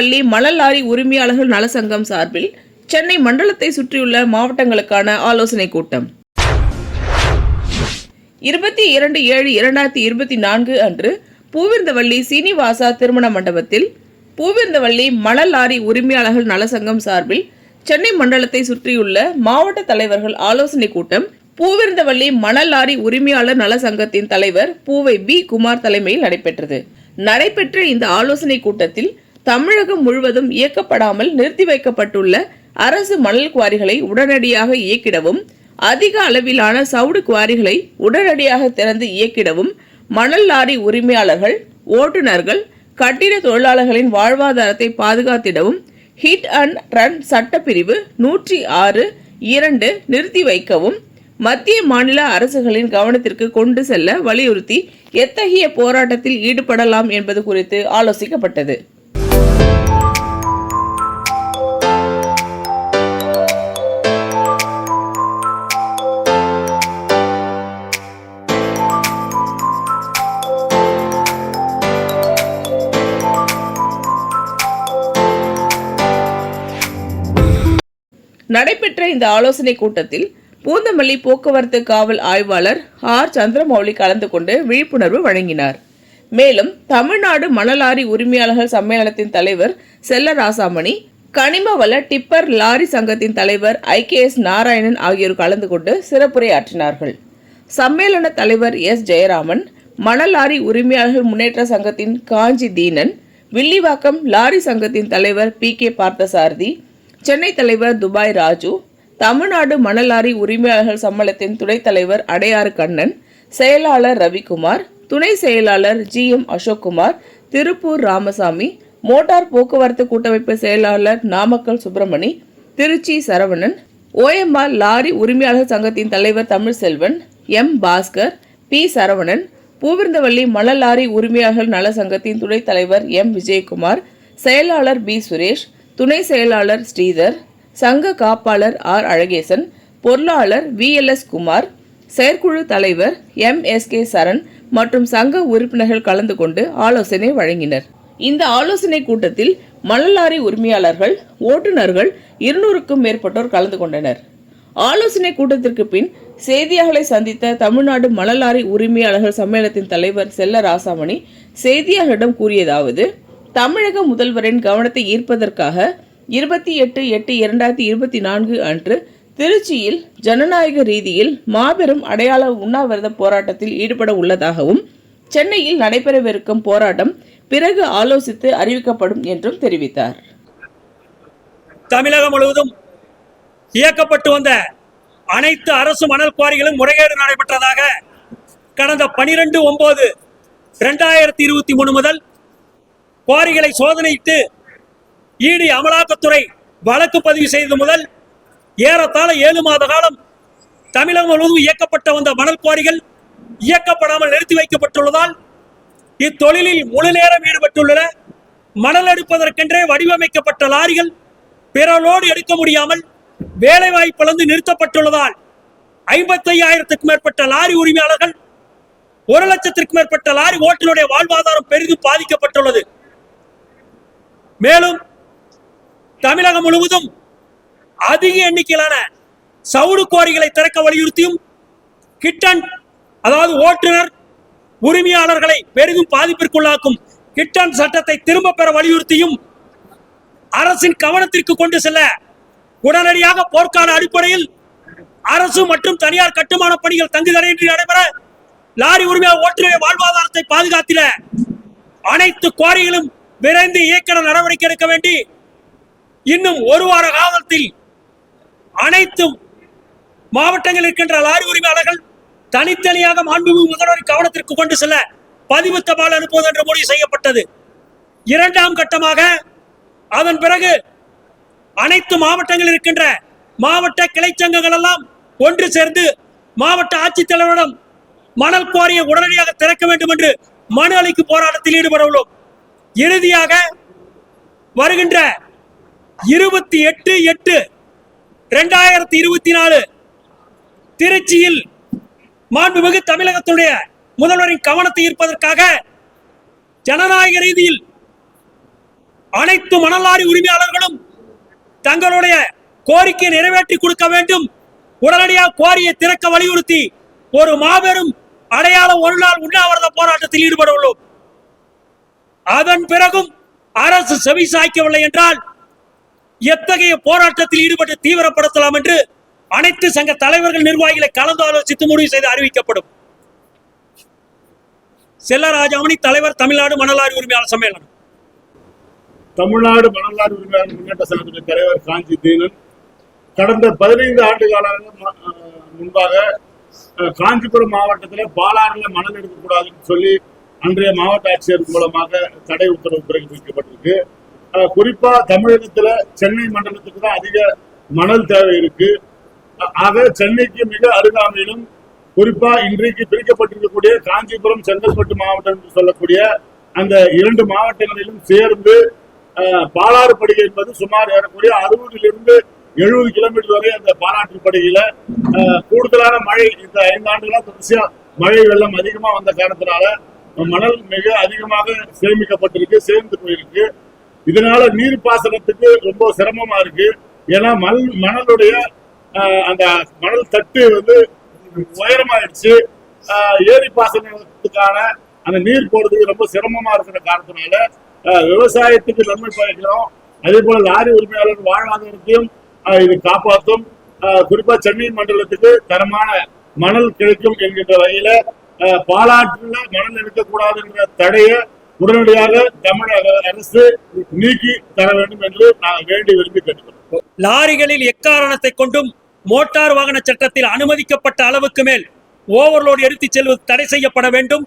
பள்ளி மணல் லாரி உரிமையாளர்கள் நலசங்கம் சார்பில் சென்னை மண்டலத்தை சுற்றியுள்ள மாவட்டங்களுக்கான ஆலோசனை கூட்டம். இருபத்தி இரண்டு ஏழு இரண்டாயிரத்தி இருபத்தி நான்கு அன்று பூவிருந்தவள்ளி சீனிவாசா திருமண மண்டபத்தில் பூவிருந்தவள்ளி மணல் லாரி உரிமையாளர்கள் நலசங்கம் சார்பில் சென்னை மண்டலத்தை சுற்றியுள்ள மாவட்ட தலைவர்கள் ஆலோசனை கூட்டம் பூவிருந்தவள்ளி மணல் லாரி உரிமையாளர் நல சங்கத்தின் தலைவர் பூவை பி குமார் தலைமையில் நடைபெற்றது. நடைபெற்ற இந்த ஆலோசனை கூட்டத்தில் தமிழகம் முழுவதும் இயக்கப்படாமல் நிறுத்தி வைக்கப்பட்டுள்ள அரசு மணல் குவாரிகளை உடனடியாக இயக்கிடவும் அதிக அளவிலான சவுடு குவாரிகளை உடனடியாக திறந்து இயக்கிடவும் மணல் லாரி உரிமையாளர்கள் ஓட்டுநர்கள் கட்டிட தொழிலாளர்களின் வாழ்வாதாரத்தை பாதுகாத்திடவும் ஹிட் அண்ட் ரன் சட்டப்பிரிவு நூற்றி ஆறு இரண்டு நிறுத்தி வைக்கவும் மத்திய மாநில அரசுகளின் கவனத்திற்கு கொண்டு செல்ல வலியுறுத்தி எத்தகைய போராட்டத்தில் ஈடுபடலாம் என்பது குறித்து ஆலோசிக்கப்பட்டது. நடைபெற்ற இந்த ஆலோசனை கூட்டத்தில் பூந்தமல்லி போக்குவரத்து காவல் ஆய்வாளர் ஆர். சந்திரமௌலி கலந்து கொண்டு விழிப்புணர்வு வழங்கினார். மேலும் தமிழ்நாடு மணலாரி உரிமையாளர்கள் சம்மேளனத்தின் தலைவர் செல்ல ராசாமணி கனிம வள டிப்பர் லாரி சங்கத்தின் தலைவர் ஐ. கே. எஸ். நாராயணன் ஆகியோர் கலந்து கொண்டு சிறப்புரையாற்றினார்கள். சம்மேளன தலைவர் எஸ். ஜெயராமன் மணல் லாரி உரிமையாளர்கள் முன்னேற்ற சங்கத்தின் காஞ்சி தீனன் வில்லிவாக்கம் லாரி சங்கத்தின் தலைவர் பி. கே. பார்த்தசாரதி சென்னை தலைவர் துபாய் ராஜு தமிழ்நாடு மணல் லாரி உரிமையாளர்கள் சம்மளத்தின் துணைத் தலைவர் அடையாறு கண்ணன் செயலாளர் ரவிக்குமார் துணை செயலாளர் G M Ashokkumar Tiruppur Ramasamy motor போக்குவரத்து கூட்டமைப்பு செயலாளர் நாமக்கல் சுப்பிரமணி திருச்சி சரவணன் ஓஎம்ஆர் லாரி உரிமையாளர் சங்கத்தின் தலைவர் தமிழ்செல்வன் எம் பாஸ்கர் பி சரவணன் பூவிருந்தவல்லி மணல் லாரி உரிமையாளர்கள் நல சங்கத்தின் துணைத் தலைவர் எம் விஜயகுமார் செயலாளர் பி சுரேஷ் துணை செயலாளர் ஸ்ரீதர் சங்க காப்பாளர் ஆர். அழகேசன் பொருளாளர் வி. எல். எஸ். குமார் செயற்குழு தலைவர் எம். எஸ். கே. சரண் மற்றும் சங்க உறுப்பினர்கள் கலந்து கொண்டு ஆலோசனை வழங்கினர். இந்த ஆலோசனை கூட்டத்தில் மணலாரி லாரி உரிமையாளர்கள் ஓட்டுநர்கள் இருநூறுக்கும் மேற்பட்டோர் கலந்து கொண்டனர். ஆலோசனை கூட்டத்திற்கு பின் செய்தியாளர்களை சந்தித்த தமிழ்நாடு மணலாரி உரிமையாளர்கள் சம்மேளனத்தின் தலைவர் செல்ல ராசாமணி செய்தியாளர்களிடம் கூறியதாவது தமிழக முதல்வரின் கவனத்தை ஈர்ப்பதற்காக இருபத்தி எட்டு எட்டு இரண்டாயிரத்தி இருபத்தி நான்கு அன்று திருச்சியில் ஜனநாயக ரீதியில் மாபெரும் அடையாள உண்ணாவிரத போராட்டத்தில் ஈடுபட உள்ளதாகவும் சென்னையில் நடைபெறவிருக்கும் போராட்டம் பிறகு ஆலோசித்து அறிவிக்கப்படும் என்றும் தெரிவித்தார். தமிழகம் முழுவதும் இயக்கப்பட்டு வந்த அனைத்து அரசு மணல் குவாரிகளும் முறைகேடு நடைபெற்றதாக கடந்த பனிரெண்டு ஒன்பது ரெண்டாயிரத்தி இருபத்தி மூணு முதல் குவாரிகளை சோதனையிட்டு ஈடி அமலாக்கத்துறை வழக்கு பதிவு செய்தது முதல் ஏறத்தாழ ஏழு மாத காலம் தமிழகம் முழுவதும் இயக்கப்பட்ட வந்த மணல் குவாரிகள் இயக்கப்படாமல் நிறுத்தி வைக்கப்பட்டுள்ளதால் இத்தொழிலில் முழு நேரம் ஈடுபட்டுள்ள மணல் எடுப்பதற்கென்றே வடிவமைக்கப்பட்ட லாரிகள் பிறரோடு எடுக்க முடியாமல் வேலை வாய்ப்பிழந்து நிறுத்தப்பட்டுள்ளதால் ஐம்பத்தையாயிரத்துக்கும் மேற்பட்ட லாரி உரிமையாளர்கள் ஒரு லட்சத்திற்கும் மேற்பட்ட லாரி ஓட்டுநருடைய வாழ்வாதாரம் பெரிதும் பாதிக்கப்பட்டுள்ளது. மேலும் தமிழகம் முழுவதும் அதிக எண்ணிக்கையிலான சவுடு கோரிகளை திறக்க வலியுறுத்தியும் கிட்டன் அதாவது ஓட்டுநர் உரிமையாளர்களை பெரிதும் பாதிப்பிற்குள்ளாக்கும் கிட்டன் சட்டத்தை திரும்ப பெற வலியுறுத்தியும் அரசின் கவனத்திற்கு கொண்டு செல்ல உடனடியாக போர்க்கால அடிப்படையில் அரசு மற்றும் தனியார் கட்டுமான பணிகள் தங்குதடையின்றி நடைபெற லாரி உரிமையாளர் ஓட்டுநர் வாழ்வாதாரத்தை பாதுகாத்திட அனைத்து கோரிகளும் விரைந்து இயக்கண நடவடிக்கை எடுக்க வேண்டி இன்னும் ஒரு வார காலத்தில் அனைத்து மாவட்டங்களில் இருக்கின்ற லாரி உரிமையாளர்கள் தனித்தனியாக மாண்புமிகு முதல்வரின் கவனத்திற்கு கொண்டு செல்ல பதிவு தபால் அனுப்புவது என்று முடிவு செய்யப்பட்டது. இரண்டாம் கட்டமாக அதன் பிறகு அனைத்து மாவட்டங்களில் இருக்கின்ற மாவட்ட கிளை சங்கங்கள் எல்லாம் ஒன்று சேர்ந்து மாவட்ட ஆட்சித்தலைவரிடம் மணல் குவாரியை உடனடியாக திறக்க வேண்டும் என்று மனு அளிக்கும் போராட்டத்தில் ஈடுபட உள்ளோம். இறுதியாக வருகின்ற இருபத்தி எட்டு எட்டு ரெண்டாயிரத்தி இருபத்தி நாலு திருச்சியில் மாண்புமிகு தமிழகத்துடைய முதல்வரின் கவனத்தை ஈர்ப்பதற்காக ஜனநாயக ரீதியில் அனைத்து மணலாரி உரிமையாளர்களும் தங்களுடைய கோரிக்கையை நிறைவேற்றி கொடுக்க வேண்டும். உடனடியாக கோரியை திறக்க வலியுறுத்தி ஒரு மாபெரும் அடையாள ஒரு நாள் உண்ணாவிரத போராட்டத்தில் ஈடுபட உள்ளோம். அதன் பிறகும் அரசு செவி சாய்க்கவில்லை என்றால் எத்தகைய போராட்டத்தில் ஈடுபட்டு தீவிரப்படுத்தலாம் என்று அனைத்து சங்க தலைவர்கள் நிர்வாகிகளை கலந்து ஆலோசித்து முடிவு செய்து அறிவிக்கப்படும். செல்லராஜாமணி தலைவர் தமிழ்நாடு மணலாரி உரிமையாளர் சம்மேளனம். தமிழ்நாடு மணலாறு உரிமையாளர் முன்னேற்ற சங்கத்தின் தலைவர் காஞ்சி தீனன் கடந்த பதினைந்து ஆண்டு காலமாக முன்பாக காஞ்சிபுரம் மாவட்டத்தில் பாலாறுல மணல் எடுக்கக்கூடாதுன்னு சொல்லி அன்றைய மாவட்ட ஆட்சியர் மூலமாக தடை உத்தரவு பிறப்பிக்கப்பட்டிருக்கு குறிப்பா தமிழகத்துல சென்னை மண்டலத்துக்கு தான் அதிக மணல் தேவை இருக்கு. ஆக சென்னைக்கு மிக அருகாமையிலும் குறிப்பா இன்றைக்கு பிரிக்கப்பட்டிருக்கக்கூடிய காஞ்சிபுரம் செங்கல்பட்டு மாவட்டம் என்று சொல்லக்கூடிய அந்த இரண்டு மாவட்டங்களிலும் சேர்ந்து பாலாறு படுகை என்பது சுமார் ஏறக்கூடிய அறுபதிலிருந்து எழுபது கிலோமீட்டர் வரை அந்த பாலாற்று படுகையில கூடுதலான மழை இந்த ஐந்தாண்டுகளா தொடர்ச்சியா மழை வெள்ளம் அதிகமா வந்த காரணத்தினால மணல் மிக அதிகமாக சேமிக்கப்பட்டிருக்கு சேர்ந்து போயிருக்கு. இதனால நீர் பாசனத்துக்கு ரொம்ப சிரமமா இருக்கு. ஏன்னா மல் மணலுடைய ஆஹ், அந்த மணல் தட்டு வந்து உயரமாயிடுச்சு. ஆஹ், ஏரி பாசனத்துக்கான அந்த நீர் போறதுக்கு ரொம்ப சிரமமா இருக்கிற காரணத்தினால விவசாயத்துக்கு நன்மை பயக்கிறோம். அதே போல லாரி உரிமையாளர் வாழ்வாதாரத்தையும் இது காப்பாற்றும் குறிப்பா சென்னை மண்டலத்துக்கு தரமான மணல் கிடைக்கும் என்கின்ற வகையில பாலாற்றுல மணல் எடுக்கக்கூடாதுங்கிற தடையை உடனடியாக தமிழக அரசு நீக்கி தர வேண்டும் என்று நாங்கள் வேண்டி விரும்பி கேட்டுக்கிறோம் லாரிகளில் எக்காரணத்தை கொண்டும் மோட்டார் வாகன சட்டத்தில் அனுமதிக்கப்பட்ட அளவுக்கு மேல் ஓவர்லோடு எடுத்துச் செல்வது தடை செய்யப்பட வேண்டும்.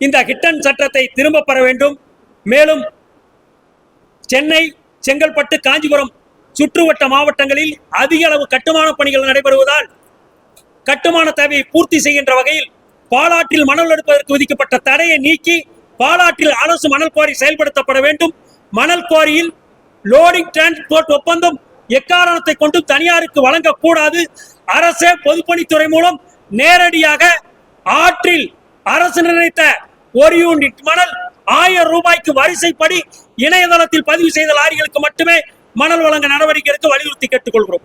இந்த ஹிட்டன் சட்டத்தை திரும்ப பெற வேண்டும். மேலும் சென்னை செங்கல்பட்டு காஞ்சிபுரம் சுற்றுவட்ட மாவட்டங்களில் அதிக அளவு கட்டுமான பணிகள் நடைபெறுவதால் கட்டுமான தேவையை பூர்த்தி செய்கின்ற வகையில் பாலாற்றில் மணல் எடுப்பதற்கு விதிக்கப்பட்ட தடையை நீக்கி பாலாற்றில் அரசு மணல் குவாரி செயல்படுத்தப்பட வேண்டும். மணல் குவாரியில் லோடிங் டிரான்ஸ்போர்ட் ஒப்பந்தம் எக்காரணத்தை கொண்டு தனியாருக்கு வழங்கக்கூடாது. அரசே பொதுப்பணித்துறை மூலம் நேரடியாக ஆற்றில் அரசு நிர்ணயித்த ஒரு யூனிட் மணல் ஆயிரம் ரூபாய்க்கு வரிசைப்படி இணையதளத்தில் பதிவு செய்த லாரிகளுக்கு மட்டுமே மணல் வழங்க நடவடிக்கை எடுக்க வலியுறுத்தி கேட்டுக்கொள்கிறோம்.